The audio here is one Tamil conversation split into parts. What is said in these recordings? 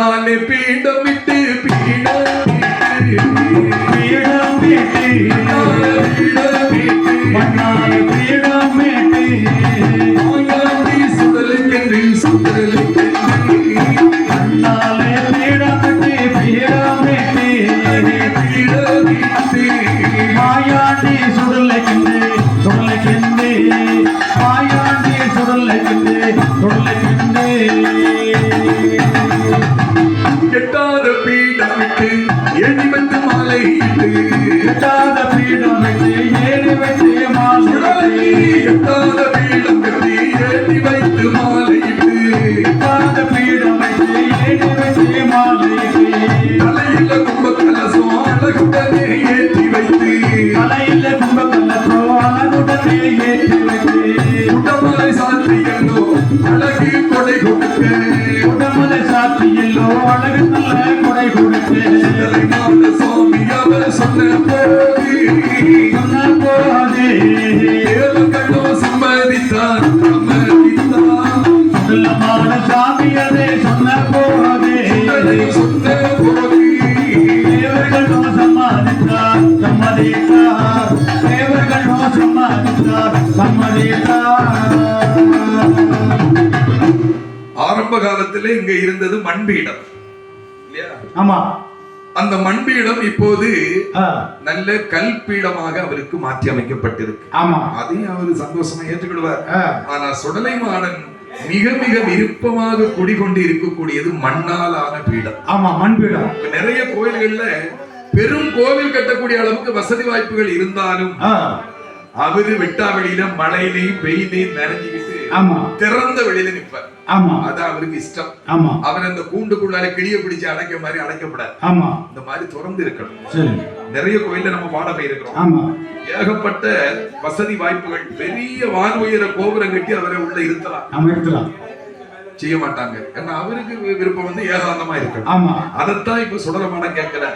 மண்ணாலே பீடமிட்டு பீடமிட்டு பீடமிட்டு ஆரம்ப காலத்திலே இங்க இருந்தது மண்பீடம். இல்லையா? ஆமா. அந்த மண்பீடம் இப்போது நல்ல கல்பீடமாக அவருக்கு மாற்றி அமைக்கப்பட்டிருக்கு ஆமா. அதையும் அவர் சந்தோஷமா ஏற்றுக்கிடுவார் ஆ, ஆனா சுடலை மாடன் மிக மிக விருப்பமாக குடிகொண்டு இருக்கக்கூடியது மண்ணாலான பீடம். ஆமா மண்பீடம். இப்ப நிறைய கோயில்கள்ல பெரும் கோவில் கட்டக்கூடிய அளவுக்கு வசதி வாய்ப்புகள் இருந்தாலும் அவரு வெட்டாவெளியில மழையிலையும் வெயிலையும் நனைஞ்சுக்கிட்டு ஆமா. திறந்த வெளியில நிப்பார். ஆமா. அது அவருக்கு இஷ்டம். ஆமா. அவர் அந்த கூண்டுக்குள்ளார கிளிய பிடிச்சு அடைக்க மாதிரி அடைக்கப்படாது. ஆமா. இந்த மாதிரி திறந்து இருக்கணும். நிறைய கோயில்ல நம்ம பாட போயிருக்கிறோம். ஆமா. ஏகப்பட்ட வசதி வாய்ப்புகள் பெரிய வான் உயர கோபுரம் கட்டி அவரை உள்ள இருத்தலாம். நம்ம இருக்கலாம். செய்ய மாட்டாங்க. ஏன்னா அவருக்கு விருப்பம் வந்து ஏகாந்தமா இருக்கணும். ஆமா. அதைத்தான் இப்ப சுடலமான கேட்கல.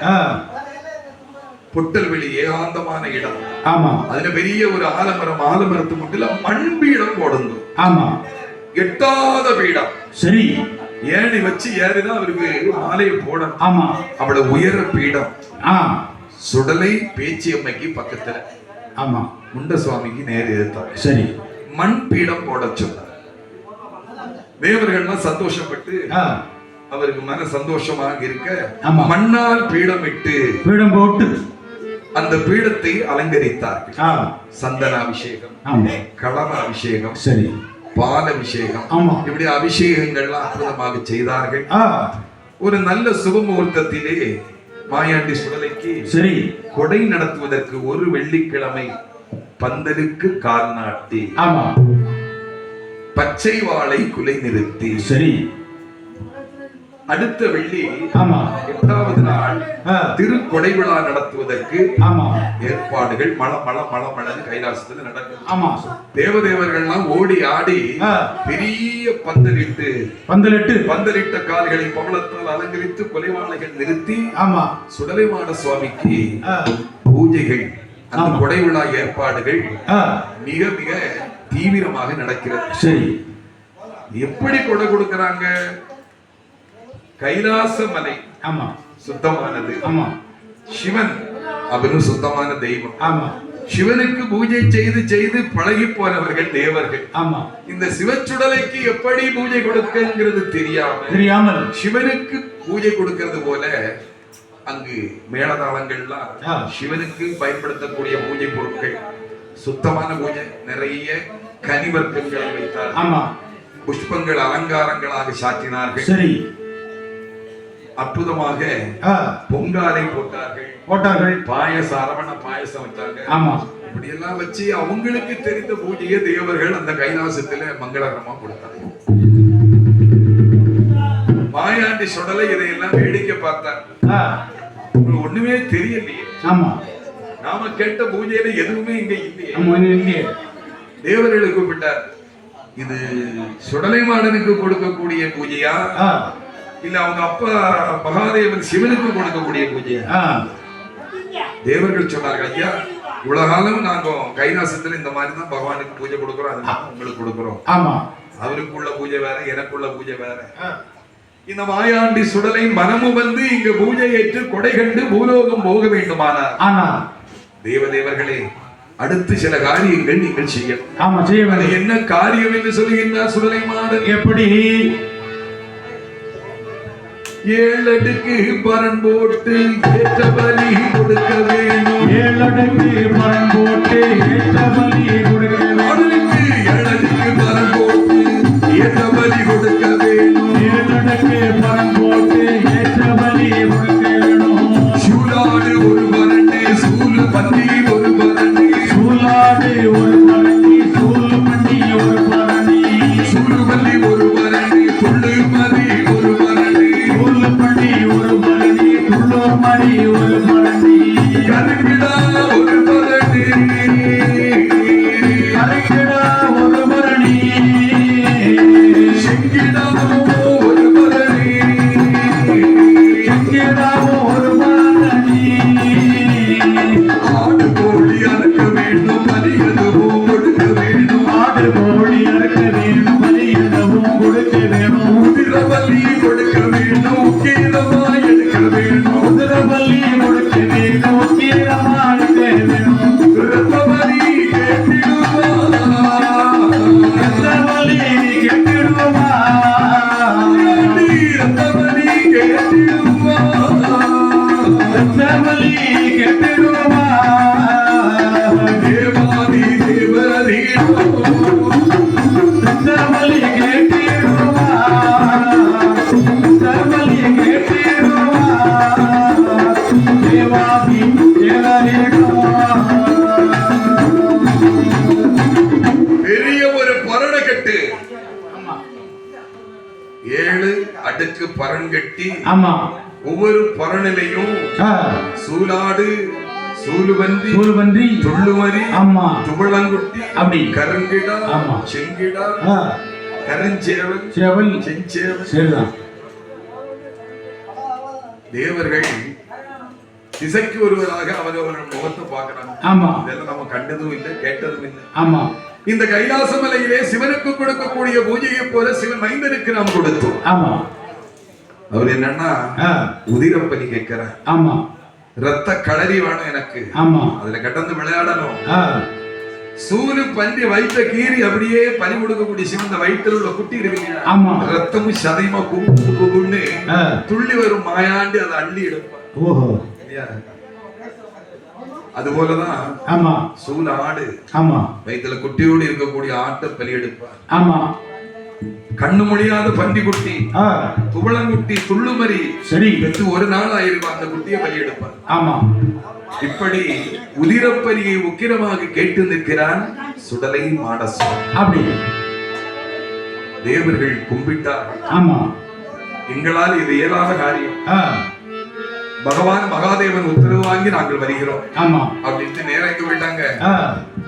பொட்டல்வெளி ஏகாந்தமான இடம். ஆமா. அதுல பெரிய ஒரு ஆலமரம் ஆலமரத்து முட்டில மண் பீடம் போடுந்து ஆமா. எட்டாத பீடம். சரி. ஏணி வச்சு ஏறிதான் அவருக்கு மாலையை போடணும். ஆமா. அவ்வளவு உயர பீடம். ஆ. சுடலை பேச்சியம்மைக்கு பக்கத்துல. ஆமா. முண்ட சுவாமிக்கு நேர் எதிர்த்தாங்க சரி. மண் பீடம் போட சொன்னார். தேவர்கள்லாம் சந்தோஷப்பட்டு அவருக்கு மன சந்தோஷமாக இருக்க. மண்ணால் பீடமிட்டு பீடம் போட்டு அந்த பீடத்தை அலங்கரித்தார்கள். ஆ, சந்தனாபிஷேகம் ஆமா. களம அபிஷேகம் சரி. பால் அபிஷேகம் ஆமா. இப்படி அபிஷேகங்கள்லாம் அற்புதமாக செய்தார்கள். ஒரு நல்ல சுபமுகூர்த்தத்திலே மாயாண்டி சுடலைக்கு சரி. கொடை நடத்துவதற்கு ஒரு வெள்ளிக்கிழமை பந்தலுக்கு கால் நாட்டி ஆமா. பச்சை வாளை குலை நிறுத்தி சரி. அடுத்த வெள்ளி ஆமா. எட்டாவது நாள் திருக்கொடை விழா நடத்துவதற்கு ஆமா. ஏற்பாடுகள் மள மள மள மளன்னு கைலாசத்துல நடக்கும் ஆமா. தேவதேவர்கள்லாம் ஓடி ஆடி பெரிய பந்தலிட்டு பந்தலிட்டு. பந்தலிட்ட கால்களை பவளத்தால் அலங்கரித்து கொலைவாளைகள் நிறுத்தி ஆமா. சுடலைமான சுவாமிக்கு பூஜைகள் அந்த. கொடை விழா ஏற்பாடுகள் மிக மிக தீவிரமாக நடக்கிறது. சரி. எப்படி கொடை கொடுக்கறாங்க? கைலாச மலை ஆமா. சுத்தமானது. ஆமா. சிவன் அவரும் சுத்தமான தெய்வம். ஆமா. சிவனுக்கு பூஜை செய்து செய்து பழகி போனவர்கள் தேவர்கள். ஆமா. இந்த சிவச்சுடலைக்கு எப்படி பூஜை கொடுக்கங்கிறது தெரியாம தெரியாமல். சிவனுக்கு பூஜை கொடுக்கிறது போல அங்கு மேளதாளங்கள்லாம் ஆ. சிவனுக்கு பயன்படுத்தக்கூடிய பூஜை பொருட்கள். சுத்தமான பூஜை. நிறைய கனிவர்க்கங்களை வைத்தார் ஆமா. புஷ்பங்கள் அலங்காரங்களாக சாற்றினார்கள். சரி. அற்புதமாக பொங்காலை போட்டார்கள். போட்டார்கள். பாயச அரவண பாயசம் வச்சாங்க. ஆமா. இப்படி எல்லாம் வச்சு அவங்களுக்கு தெரிந்த பூஜையை தேவர்கள் அந்த கைலாசத்துல மங்களகரமா கொடுத்தாங்க. மாயாண்டி சுடலை இதையெல்லாம் வேடிக்கை பார்த்தார். ஒண்ணுமே தெரியலையே. ஆமா. நாம கேட்ட பூஜையில எதுவுமே இங்க இல்லையே. தேவர்களை கூப்பிட்டார் இது சுடலை மாடனுக்கு கொடுக்கக்கூடிய பூஜையா? இல்ல அவங்க அப்பா மகாதேவன் சிவனுக்கு கொடுக்கக்கூடிய பூஜையா ஆ, தேவர்கள் சொன்னார்கள் ஐயா இவ்வளவு காலம் நாங்க கைலாசத்துல இந்த மாதிரி தான் பகவானுக்கு பூஜை கொடுக்குறோம் அதனால உங்களுக்கு கொடுக்குறோம் ஆமா அவருக்குள்ள பூஜை வேற எனக்குள்ள பூஜை வேற இந்த மாயாண்டி சுடலை மனமு வந்து இங்கு பூஜை ஏற்று கொடை கண்டு பூலோகம் போக வேண்டுமானார் ஆனா தேவதேவர்களே அடுத்து சில காரியங்கள் நீங்கள் செய்யணும் ஆமா செய்ய என்ன காரியம் என்று சொல்லுகின்றார் சுடலை மாடன் எப்படி ஏழடுக்கு பரன் போட்டு ஏற்ற பலி கொடுக்க வேணும் ஏழடுக்கு பணம் போட்டு ஏற்ற பலி கொடுக்க. மாடனுக்கு ஏழடுக்கு பரன் போட்டு ஏற்ற பலி கொடுக்க வேணும் ஏழடுக்கு பணம் போட்டு ஏற்ற பலி கொடுக்க வேணும் சூடாடு ஒரு பரண்டு சூலு பந்தி ஒரு பரண்டு. சூலாடு ஒரு கொடுக்க வேணும் பெரிய ஒரு பரண கட்டு. ஏழு அடுக்கு பரண் கட்டி ஆமா. ஒவ்வொரு பரணிலையும் சூலாடு சூலுவந்தி சூழ்வன்றி துள்ளுமரி ஆமா. துவளங்குட்டி அப்படி. கருங்கிடா ஆமா. செங்கிடா கருஞ்சேவல் சேவல். செஞ்சேவல். சரிதான். தேவர்கள் திசைக்கு ஒருவராக அவரவர் முகத்தை பார்க்கிறாங்க. ஆமா. இதெல்லாம் நம்ம கண்டதும் இல்லை கேட்டதும் இல்லை. ஆமா. இந்த கைலாச மலையிலே சிவனுக்கு கொடுக்கக்கூடிய பூஜையை போல சிவன் மைந்தனுக்கு நாம் கொடுத்தோம். ஆமா. அவர் என்னன்னா உதிரப்பலி கேட்கிறார். ஆமா. ரத்த களரி வேணும் எனக்கு. ஆமா. அதுல கடந்து விளையாடணும். சூரு பன்றி வயிற்ற கீறி அப்படியே பலி கொடுக்கக்கூடிய சிவந்த வயிற்றில் உள்ள குட்டி இருக்கு ஆமா. ரத்தமும் சதையுமா ஆ, துள்ளி வரும் மாயாண்டி அதை அள்ளி எடுப்பார் ஓஹோ. இல்லையா? அதுபோலதான் ஆமா. சூல ஆடு ஆமா. வயிற்றுல குட்டியோடு இருக்கக்கூடிய ஆட்டை பலி எடுப்பார் ஆமா. கண்ணு முடியாத பன்றி குட்டி துவளங்குட்டி துள்ளுமரி சரி. பெற்று ஒரு நாள் ஆயிருக்கும் அந்த குட்டியை பலி எடுப்பார் ஆமா. இப்படி உதிரப்பலியை உக்கிரமாக கேட்டு நிற்கிறான் சுடலை மாடசுவாமி அப்படி. தேவர்கள் கும்பிட்டார். ஆமா. எங்களால் இது இயலாத காரியம். பகவான் மகாதேவன் உத்தரவு வாங்கி நாங்கள் வருகிறோம். ஆமா. அப்படின்ட்டு நேரம் எங்க போயிட்டாங்க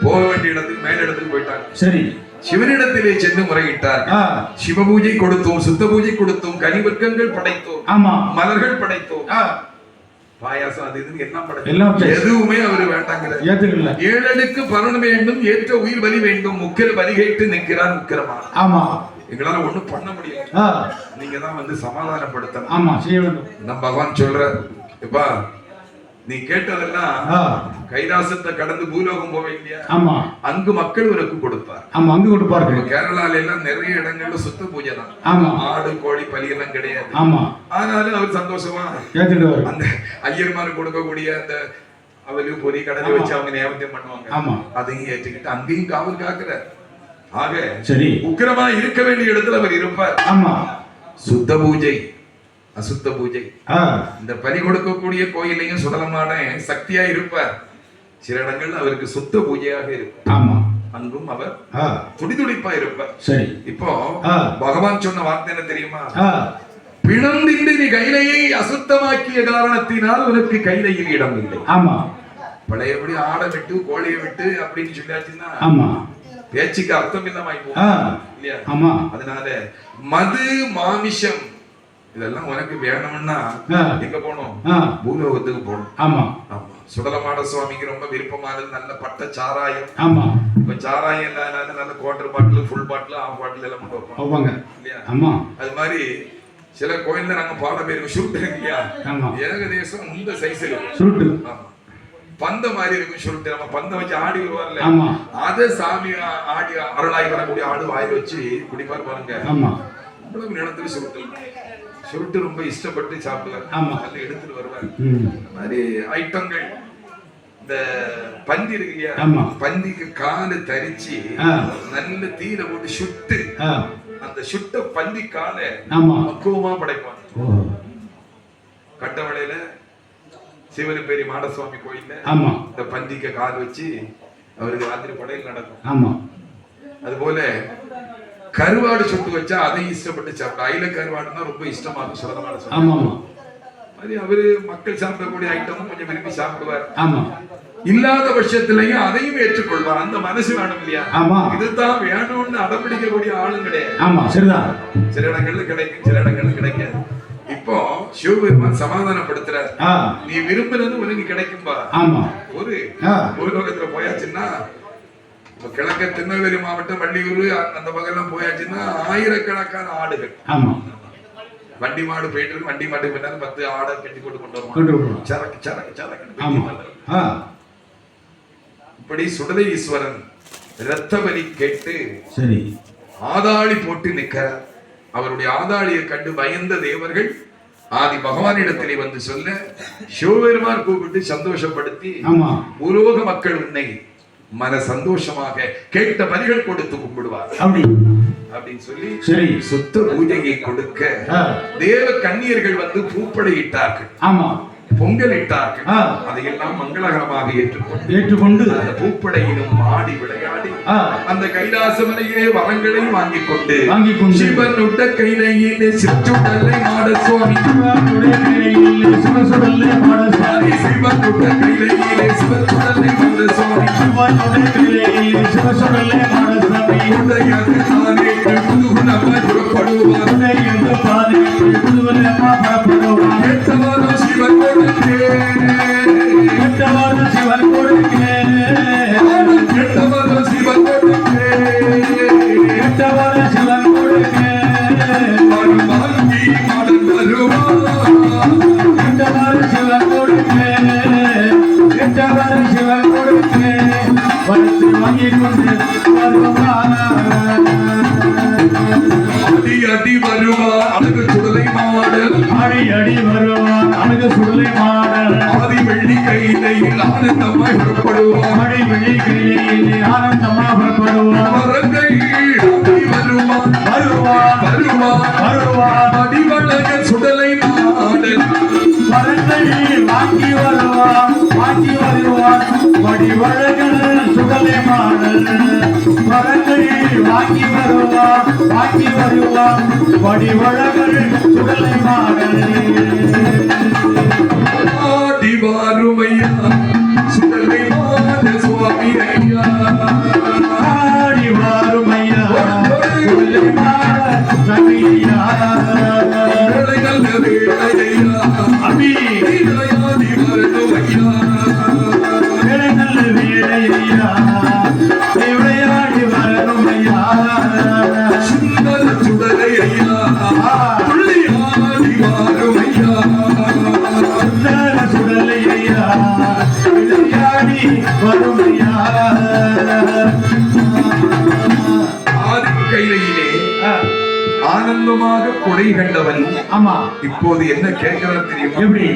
போக வேண்டிய இடத்துக்கு மேல இடத்துக்கு போயிட்டாங்க. சரி. சிவனிடத்திலே சென்று முறையிட்டார். சிவ பூஜை கொடுத்தோம் சுத்த பூஜை கொடுத்தோம் கனிவர்க்கங்கள் படைத்தோம் ஆமா. மலர்கள் படைத்தோம். பாயாசம் அது இதுன்னு எல்லாம் எல்லாம் படைத்தோம் படைத்தோம். எதுவுமே அவர் வேண்டாங்கிற ஏத்துக்கல. ஏழனுக்கு பலன் வேண்டும் ஏற்ற உயிர் பலி வேண்டும் முக்கிர பலி கேட்டு நிற்கிறான் உக்கிரமா ஆமா. எங்களால ஒண்ணும் பண்ண முடியாது. நீங்க தான் வந்து சமாதானப்படுத்தணும். ஆமா செய்ய வேண்டும். நம்ம பகவான் சொல்ற எப்பா நீ கேட்டதெல்லாம் கைலாசத்தை கடந்து பூலோகம் போவ இல்லையா ஆமா. அங்கு மக்கள் உனக்கு கொடுப்பார். ஆமா அங்க கொடுப்பார்கள் கேரளால எல்லாம் நிறைய இடங்கள்ல சுத்த பூஜை தான். ஆமா. ஆடு கோழி பலி எல்லாம் கிடையாது. ஆமா. ஆனாலும் அவர் சந்தோஷமா ஏத்துக்கிட்டு அந்த ஐயர்மார் கொடுக்கக்கூடிய அந்த அவலு பொறி கடலை. வச்சு அவங்க நியமத்தியம் பண்ணுவாங்க. ஆமா. அதையும் ஏற்றுக்கிட்டு அங்கேயும் காவல் காக்குறார். ஆக சரி. உக்கிரமா இருக்க வேண்டிய இடத்துல அவர் இருப்பார். ஆமா. சுத்த பூஜை. அசுத்த பூஜை. இந்த பலி கொடுக்கக்கூடிய கோயிலையும் சுடலமான சக்தியா இருப்பார். சில இடங்கள்ல அவருக்கு சுத்த பூஜையாக இருக்கும். ஆமா. அங்கும் அவர் துடிதுடிப்பா இருப்பார். சரி. இப்போ. பகவான் சொன்ன வார்த்தை என்ன தெரியுமா? ஆ, பிணந்தின்றி நீ கைலையை அசுத்தமாக்கிய காரணத்தினால் உனக்கு கைலையில் இடம் இல்லை. ஆமா. பழையபடி ஆடை விட்டு கோழியை விட்டு அப்படின்னு சொல்லியாச்சுன்னா ஆமா. பேச்சுக்கு அர்த்தம் இல்லாம இல்லையா? ஆமா. அதனால மது மாமிஷம் இதெல்லாம் உனக்கு வேணும்னா. எங்க ஆ, பூலோகத்துக்கு போகணும். ஆமா. ஆமா. சுடலமாட சுவாமிக்கு ரொம்ப விருப்பமானது நல்ல பட்ட சாராயம். ஆமா. இப்ப சாராயம் இல்லாதனால நல்ல quarter bottle full bottle half bottle எல்லாம் கொண்டு வைப்பாங்க. இல்லையா? ஆமா. அது மாதிரி சில கோயில்ல நாங்க பாட பேருக்கு இருக்கு. இல்லையா? ஏகதேசம் இந்த சைஸ் ஆமா. பந்த மாதிரி இருக்கும் சுருட்டு நம்ம பந்தம் வச்சு ஆடி வருவார்ல. அத சாமி ஆடி அருளாய் வரக்கூடிய ஆடு வாயில் வச்சு குடிப்பார் பாருங்க. ஆமா. அவ்வளவு நிலத்துல சுருட்டு சுருட்டு ரொம்ப இஷ்டப்பட்டு சாப்பிடுவார் ஆமா. நல்ல எடுத்துட்டு வருவார் இந்த மாதிரி ஐட்டங்கள். இந்த பந்தி இருக்கு இல்லையா. பந்திக்கு காலு தரிச்சு. நல்ல தீயில போட்டு சுட்டு அந்த சுட்ட பந்தி காலை ஆமா. பக்குவமா படைப்பான் ஓ. கட்டவளையில சிவனப்பேரி மாடசுவாமி கோயில்ல இந்த பந்திக்கு கால் வச்சு அவருக்கு ராத்திரி படையல் நடக்கும். ஆமா. அதுபோல கருவாடு சுட்டு வச்சா அதை இஷ்டப்பட்டு சாப்பிட அயில கருவாடுன்னா ரொம்ப இஷ்டமா இருக்கும். சுரதமான ஆமா அவரு மக்கள் சாப்பிடக்கூடிய ஐட்டமும் கொஞ்சம் விரும்பி சாப்பிடுவார். ஆமா. இல்லாத பட்சத்திலையும் அதையும் ஏற்றுக்கொள்வார். அந்த மனசு வேணும் இல்லையா? ஆமா. இதுதான் வேணும்னு அடம்பிடிக்கக்கூடிய ஆளும் கிடையாது. ஆமா சரிதான். சில இடங்கள்ல கிடைக்கும் சில இடங்கள்ல கிடைக்காது. இப்போ சிவபெருமான் சமாதானப்படுத்துறார். ஆ. நீ விரும்பினது உனக்கு கிடைக்கும்பா. ஆமா. ஒரு ஆ. பூலோகத்துல போயாச்சுன்னா இப்ப கிழக்க திருநெல்வேலி மாவட்டம் வள்ளியூர் அந்த பக்கம்லாம் போயாச்சுன்னா ஆயிரக்கணக்கான ஆடுகள். வண்டி மாடு போயிட்டு இருக்கு. வண்டி மாடு பின்னால பத்து ஆடை கட்டி கொண்டு கொண்டு வருவோம் சரக்கு சரக்கு சரக்கு இப்படி சுடலை ஈஸ்வரன் இரத்த பலி கேட்டு சரி. ஆதாளி போட்டு நிற்க அவருடைய ஆதாளியை கண்டு பயந்த தேவர்கள் ஆதி பகவானிடத்திலே வந்து சொல்ல சிவபெருமான் கூப்பிட்டு சந்தோஷப்படுத்தி பூலோக மக்கள் உன்னை மன சந்தோஷமாக கேட்ட பலிகள் கொடுத்து கும்பிடுவார். அப்படி. அப்படின்னு சொல்லி சரி. சுத்த பூஜையை கொடுக்க தேவ கன்னியர்கள் வந்து பூப்படையிட்டார்கள். ஆமா. பொங்கல் இட்டார்கள் ஆ. அதையெல்லாம் மங்களகரமாக ஏற்றுக்கொண்டு ஏற்றுக்கொண்டு அந்த பூப்படையிலும் ஆடி விளையாடி அந்த கைலாசமனையிலே வரங்களை வாங்கிக் கொண்டு வாங்கிக் கொண்டு. சிவன் உட்ட கைலையிலே சிற்றுடலை மாட சுவாமி கையில் சிவசுடல்லே பாடசாமி சிவன் உட்ட கைலையிலே சிவத்துடலை மாட சுவாமி சிவனுடைய கையில் சிவசுடல்லே பாடசாமி உடையது தானே குதூகலமாய் புறப்படுவார் உடையது பாதையில் புதுவலமா புறப்படுவான் கேட்டவாறு சிவன் சிவன் கேட்டவாறு சிவன் கொடுத்தே கையிலையில் ஆனந்தமாய் புறப்படுவார் ஆடி வெள்ளி கையில் ஆனந்தமா புறப்படுவான் மரங்கை அடி வருவார் வருவான் வருவார் வருவான் அடிவழக சுடலை மாடல் மரத்தை வாங்கி வருவான் வாங்கி வருவான் வடிவழகன் சுகலைமானன் மாடல் வாங்கி வருவான் வாங்கி வருவான் வடிவழகன் சுகலைமானன் வாருமையா சுவாமி ஐயா வாருமையா அபி ஐயா ஆனந்தமாக கொடை கண்டவன். ஆமா. இப்போது என்ன கேட்கிறார் தெரியுமா? எப்படி?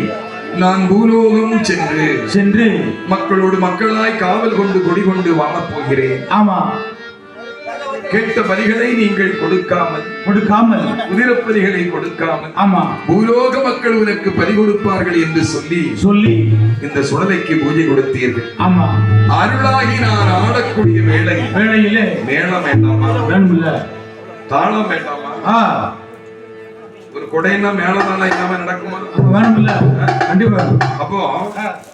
நான் பூலோகம் சென்று சென்று மக்களோடு மக்களாய் காவல் கொண்டு கொடி கொண்டு வாழப் போகிறேன். ஆமா. கேட்ட பலிகளை நீங்கள் கொடுக்காமல் கொடுக்காமல். உதிரப்பலிகளை கொடுக்காமல் ஆமா. பூலோக மக்கள் உனக்கு பலி கொடுப்பார்கள் என்று சொல்லி சொல்லி இந்த சுடலைக்கு பூஜை கொடுத்தீர்கள். ஆமா. அருளாகி நான் ஆடக்கூடிய வேளை வேலையிலே மேளம் வேண்டாமா தாளம் வேண்டாமா ஒரு கொடைன்னா மேளதாளம் இல்லாம நடக்குமா? வேணும்ல. கண்டிப்பா. அப்போ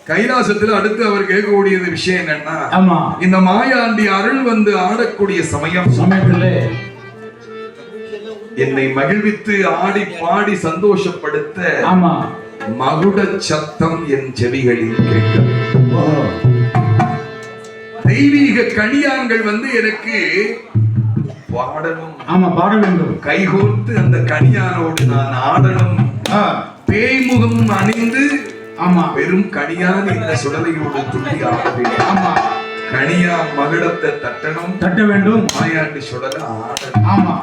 கைலாசத்துல அடுத்து அவர் கேட்கக்கூடியது விஷயம் என்னன்னா ஆமா. இந்த மாயாண்டி அருள் வந்து ஆடக்கூடிய சமயம். சமயத்துல. என்னை மகிழ்வித்து ஆடி பாடி சந்தோஷப்படுத்த ஆமா. மகுட சத்தம் என் செவிகளில் ஓ தெய்வீக கணியான்கள் வந்து எனக்கு பாடணும் ஆமா பாட வேண்டும் கைகோர்த்து அந்த கனியானோடு நான் ஆடணும். பேய்முகம் அணிந்து ஆமா. பெரும் கனியான இந்த சுடலையோடு துள்ளி ஆட வேண்டும். ஆமா. கனியா மகுடத்தை தட்டணும். தட்ட வேண்டும். மாயாண்டி சுடல ஆடணும். ஆமா.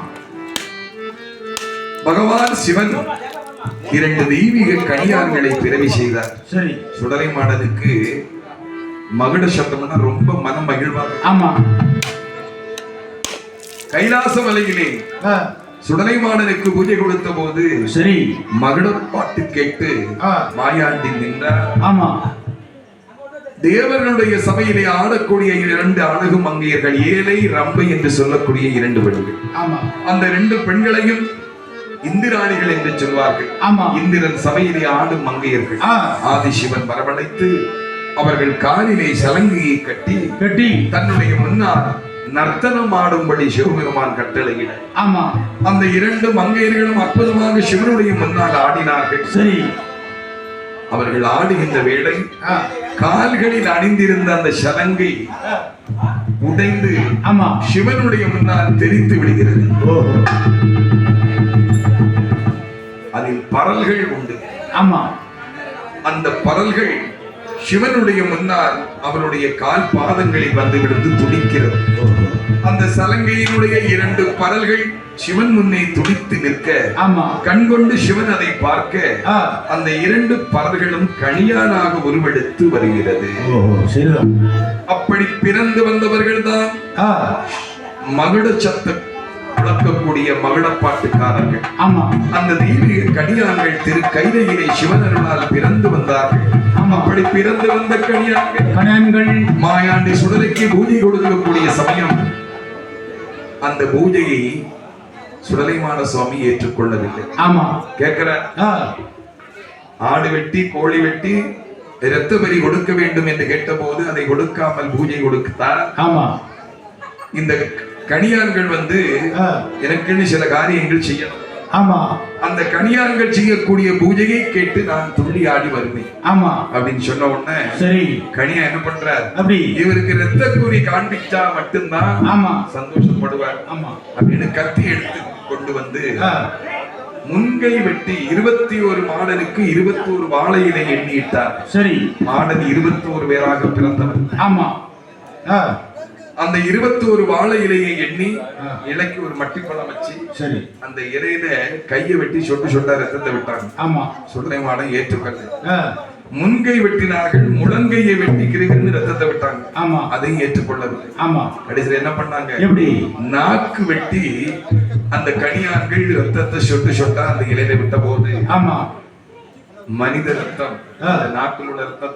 பகவான் சிவன் இரண்டு தெய்வீக கனியான்களை பிறவி செய்தார். சரி. சுடலை மாடனுக்கு மகுட சப்தம்னா ரொம்ப மனம் மகிழ்வாக ஆமா. கைலாச மலையிலே ஆ, சுடலை மாடனுக்கு பூஜை கொடுத்த போது சரி. மகுட பாட்டு கேட்டு மாயாண்டி நின்றார். ஆமா. தேவர்களுடைய சபையிலே ஆடக்கூடிய இரண்டு அழகு மங்கையர்கள் ஏழை ரம்பை என்று சொல்லக்கூடிய இரண்டு பெண்கள். அந்த ரெண்டு பெண்களையும் இந்திராணிகள் என்று சொல்வார்கள். ஆமா. இந்திரன் சபையிலே ஆடும் மங்கையர்கள் ஆதிசிவன் வரவழைத்து அவர்கள் காலிலே சலங்கையை கட்டி கட்டி. தன்னுடைய முன்னால் நர்த்தனம் ஆடும்படி சிவபெருமான் கட்டளையிட. ஆமா. அந்த இரண்டு மங்கையர்களும் அற்புதமாக சிவனுடைய முன்னால் ஆடினார்கள். சரி. அவர்கள் ஆடுகின்ற வேளை கால்களில் அணிந்திருந்த அந்த சலங்கை உடைந்து ஆமா. சிவனுடைய முன்னால் தெரித்து விடுகிறது. அதில் பரல்கள் உண்டு. ஆமா. அந்த பரல்கள் சிவனுடைய முன்னால் அவருடைய கால் பாதங்களில் வந்து விழுந்து துடிக்கிறது. அந்த சலங்கையினுடைய இரண்டு பரல்கள் சிவன் முன்னே துடித்து நிற்க ஆமா. கண்கொண்டு சிவன் அதை பார்க்க அந்த இரண்டு பரல்களும் கணியானாக உருவெடுத்து வருகிறது. அப்படி பிறந்து வந்தவர்கள் தான் மகுட சத்த விளக்கக்கூடிய மகுடப்பாட்டுக்காரர்கள். ஆமா. அந்த தெய்வீக கணியான்கள் திரு கைதையிலே சிவனருளால் பிறந்து வந்தார்கள். அப்படி பிறந்து வந்த கணியான்கள் கணன்கள் மாயாண்டி சுடலைக்கு பூஜை கொடுக்கக்கூடிய சமயம் அந்த பூஜையை சுடலைமான சுவாமி ஏற்றுக்கொள்ளவில்லை. ஆமா. கேட்கிற ஆ, ஆடு வெட்டி கோழி வெட்டி இரத்த பலி கொடுக்க வேண்டும் என்று கேட்டபோது அதை கொடுக்காமல் பூஜை கொடுத்தார். ஆமா. இந்த கணியான்கள் வந்து எனக்குன்னு சில காரியங்கள் செய்யணும். ஆமா. அந்த கணியான்கள் செய்யக்கூடிய பூஜையை கேட்டு நான் துள்ளி ஆடி வருவேன். ஆமா. அப்படின்னு சொன்ன உடனே சரி. கணியா என்ன பண்றார்? அப்படி. இவருக்கு ரத்த கூறி காண்பிச்சா மட்டும்தான் ஆமா. சந்தோஷப்படுவார். ஆமா. அப்படின்னு கத்தி எடுத்து கொண்டு வந்து முன்கை வெட்டி இருபத்தி ஒரு மாடனுக்கு இருபத்தி ஒரு வாழையினை எண்ணியிட்டார் சரி. மாடன் இருபத்தி ஒரு பேராக பிறந்தவர். ஆமா. ஆ, அந்த இருபத்தி ஒரு வாழை இலையை எண்ணி. இலைக்கு ஒரு மட்டிப்பழம் வச்சு சரி. அந்த இலையில கையை வெட்டி சொட்டு சொட்டா ரத்தத்தை விட்டாங்க. ஆமா. சுடலை மாடன் ஏற்றுக்கொள்ள. முன்கை வெட்டினார்கள் முழங்கையை வெட்டி கிருகிருன்னு ரத்தத்தை விட்டாங்க. ஆமா. அதையும் ஏற்றுக்கொள்ளவில்லை. ஆமா. கடைசியில் என்ன பண்ணாங்க? எப்படி? நாக்கு வெட்டி அந்த கனியான்கள் ரத்தத்தை சொட்டு சொட்டா அந்த இலையில விட்ட போது ஆமா. மனித ரத்தம் நாக்கில் உள்ள ரத்தம்